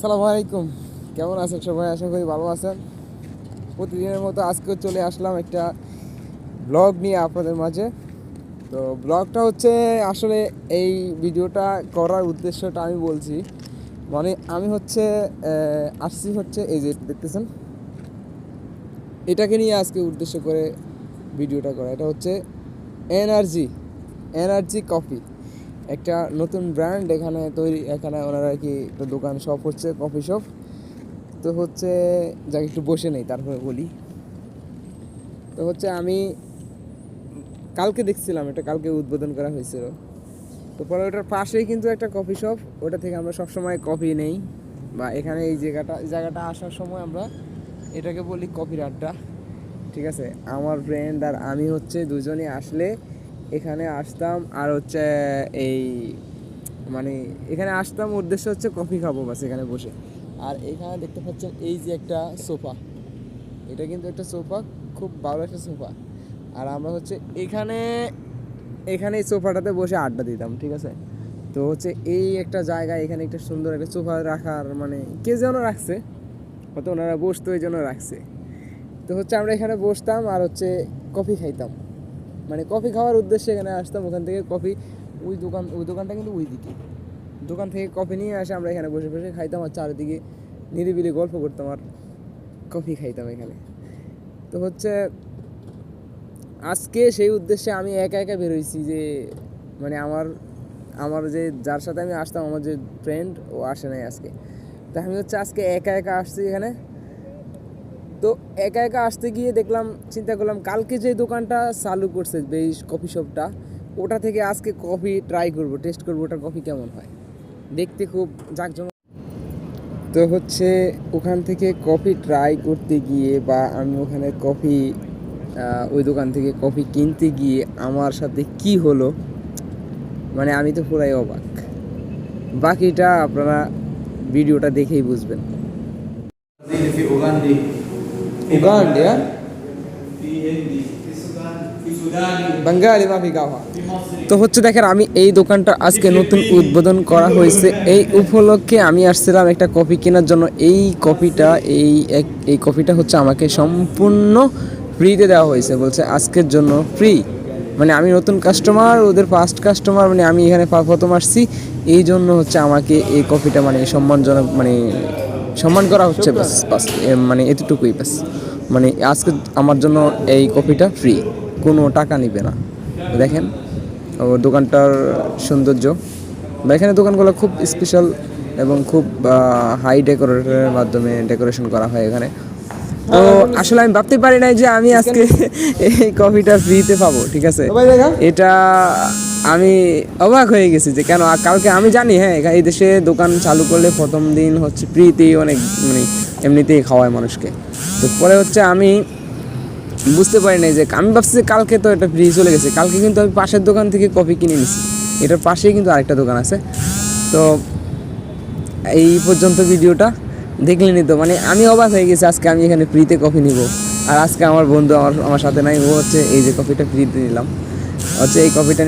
আসসালামু আলাইকুম। কেমন আছেন সবাই? আশা করি ভালো আছেন। প্রতিদিনের মতো আজকেও চলে আসলাম একটা ব্লগ নিয়ে আপনাদের মাঝে। তো ব্লগটা হচ্ছে আসলে এই ভিডিওটা করার উদ্দেশ্যটা আমি বলছি। মানে আমি হচ্ছে আসছি হচ্ছে এই যে দেখতেছেন। এটাকে নিয়ে আজকে উদ্দেশ্য করে ভিডিওটা করা। এটা হচ্ছে এনার্জি এনার্জি কফি। একটা নতুন ব্র্যান্ড এখানে তৈরি, এখানে ওনারা আর কি দোকান শপ হচ্ছে কফি শপ তো হচ্ছে, যাকে একটু বসে নেই, তারপরে বলি। তো হচ্ছে আমি কালকে দেখছিলাম, এটা কালকে উদ্বোধন করা হয়েছিল। তো পরে ওটার পাশেই কিন্তু একটা কফি শপ ওটা থেকে আমরা সবসময় কফি নেই। বা এখানে এই জায়গাটা জায়গাটা আসার সময় আমরা এটাকে বলি কফির আড্ডা। ঠিক আছে? আমার ফ্রেন্ড আর আমি হচ্ছে দুজনে আসলে এখানে আসতাম আর হচ্ছে এই মানে এখানে আসতাম উদ্দেশ্য হচ্ছে কফি খাব বাস এখানে বসে। আর এখানে দেখতে পাচ্ছেন এই যে একটা সোফা। এটা কিন্তু একটা সোফা, খুব ভালো একটা সোফা। আর আমরা হচ্ছে এখানে এখানে এই সোফাটাতে বসে আড্ডা দিতাম, ঠিক আছে? তো হচ্ছে এই একটা জায়গা এখানে একটা সুন্দর একটা সোফা রাখার মানে কে যেন রাখছে, হয়তো ওনারা বসতো এই জন্য রাখছে। তো হচ্ছে আমরা এখানে বসতাম আর হচ্ছে কফি খাইতাম। মানে কফি খাওয়ার উদ্দেশ্যে এখানে আসতাম, ওখান থেকে কফি ওই দোকান, ওই দোকানটা কিন্তু ওই দিকে। দোকান থেকে কফি নিয়ে আসে আমরা এখানে বসে বসে খাইতাম আর চারিদিকে নিরিবিলি গল্প করতাম আর কফি খাইতাম এখানে। তো হচ্ছে আজকে সেই উদ্দেশ্যে আমি একা একা বেরোইছি যে মানে আমার আমার যে, যার সাথে আমি আসতাম, আমার যে ফ্রেন্ড ও আসে নাই আজকে। তা আমি হচ্ছে আজকে একা একা আসছি এখানে। তো একা একা আসতে গিয়ে দেখলাম, চিন্তা করলাম কালকে যে দোকানটা চালু করছে বেশ কফি শপটা, ওটা থেকে আজকে কফি ট্রাই করব টেস্ট করব, ওটার কফি কেমন হয়? দেখতে খুব জাঁকজমক। তো হচ্ছে ওখান থেকে কফি ট্রাই করতে গিয়ে বা আমি ওখানে কফি ওই দোকান থেকে কফি কিনতে গিয়ে আমার সাথে কি হলো মানে আমি তো পুরাই অবাক। বাকিটা আপনারা ভিডিওটা দেখেই বুঝবেন। Uganda বাঙ্গালি তো হচ্ছে দেখেন, আমি এই দোকানটা আজকে নতুন উদ্বোধন করা হয়েছে। এই উপলক্ষে আমি আসছিলাম একটা কফি কেনার জন্য। এই কফিটা, এই এক, এই কফিটা হচ্ছে আমাকে সম্পূর্ণ ফ্রিতে দেওয়া হয়েছে। বলছে, আজকের জন্য ফ্রি। মানে আমি নতুন কাস্টমার ওদের ফার্স্ট কাস্টমার মানে আমি এখানে প্রথম আসছি। এই জন্য হচ্ছে আমাকে এই কফিটা মানে সম্মানজনক মানে সম্মান করা হচ্ছে বাস বাস মানে এতটুকুই বাস মানে আজকে আমার জন্য এই কপিটা ফ্রি কোনো টাকা নিবে না। দেখেন দোকানটার সৌন্দর্য। বা এখানে দোকানগুলো খুব স্পেশাল এবং খুব হাই ডেকোরেটরের মাধ্যমে ডেকোরেশন করা হয় এখানে। তো আসলে আমি ভাবতে পারি নাই যে আমি আজকে এই কফিটা ফ্রিতে পাবো ঠিক আছে? এটা আমি অবাক হয়ে গেছি যে কেন কালকে আমি জানি হ্যাঁ এই দেশে দোকান চালু করলে প্রথম দিন হচ্ছে ফ্রিতেই অনেক মানে এমনিতেই খাওয়ায় মানুষকে। তো পরে হচ্ছে আমি বুঝতে পারি নাই যে আমি ভাবছি যে কালকে তো এটা ফ্রি চলে গেছে। কালকে কিন্তু আমি পাশের দোকান থেকে কফি কিনে নিছি। এটার পাশেই কিন্তু আরেকটা দোকান আছে। তো এই পর্যন্ত ভিডিওটা দেখলেনি তো মানে আমি অবাক হয়ে গেছি, আজকে আমি এখানে ফ্রিতে কফি নিব। আর আজকে আমার বন্ধু আমার আমার সাথে নাই, ও হচ্ছে এই যে কফিটা ফ্রিতে নিলাম। হচ্ছে এই কফিটা